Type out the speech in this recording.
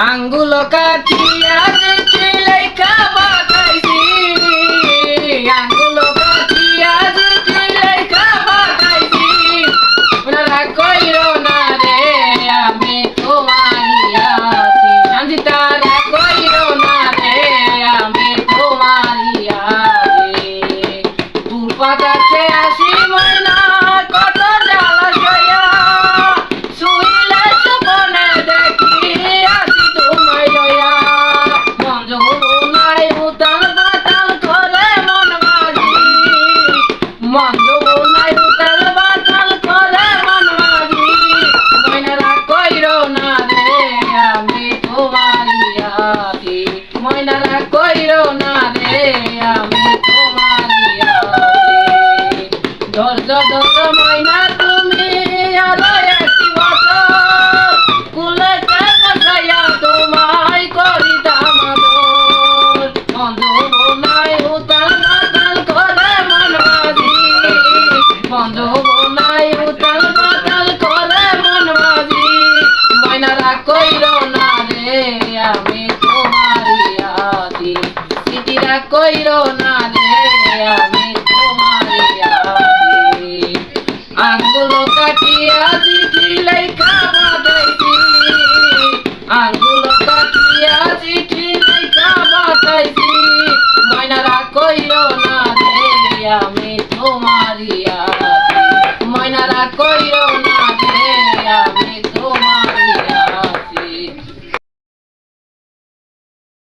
আঙ্গুল কাটিয়া যেতে লেখা বাতাইছি আঙ্গুল কাটিয়া যেতে লেখা বাতাইছি ওনারা কইরো না রে, আমি তোমারিয়াছি শান্তি তারা কইরো না রে, আমি তোমারিয়াছি দূর পাতাছে আসি ময়না ধৈর্য ময়না তুমি আরও একটি বছর। কুলেতে বসাইয়া তোমায় করিতাম আদর বন্ধু নাই উতাল পাতাল করে মন বাজি বন্ধু নাই উতাল পাতাল করে মন বাজি ময়নারা কইর না রে, আমি তোমারি আছি সিটিরা কইর না ময়নারা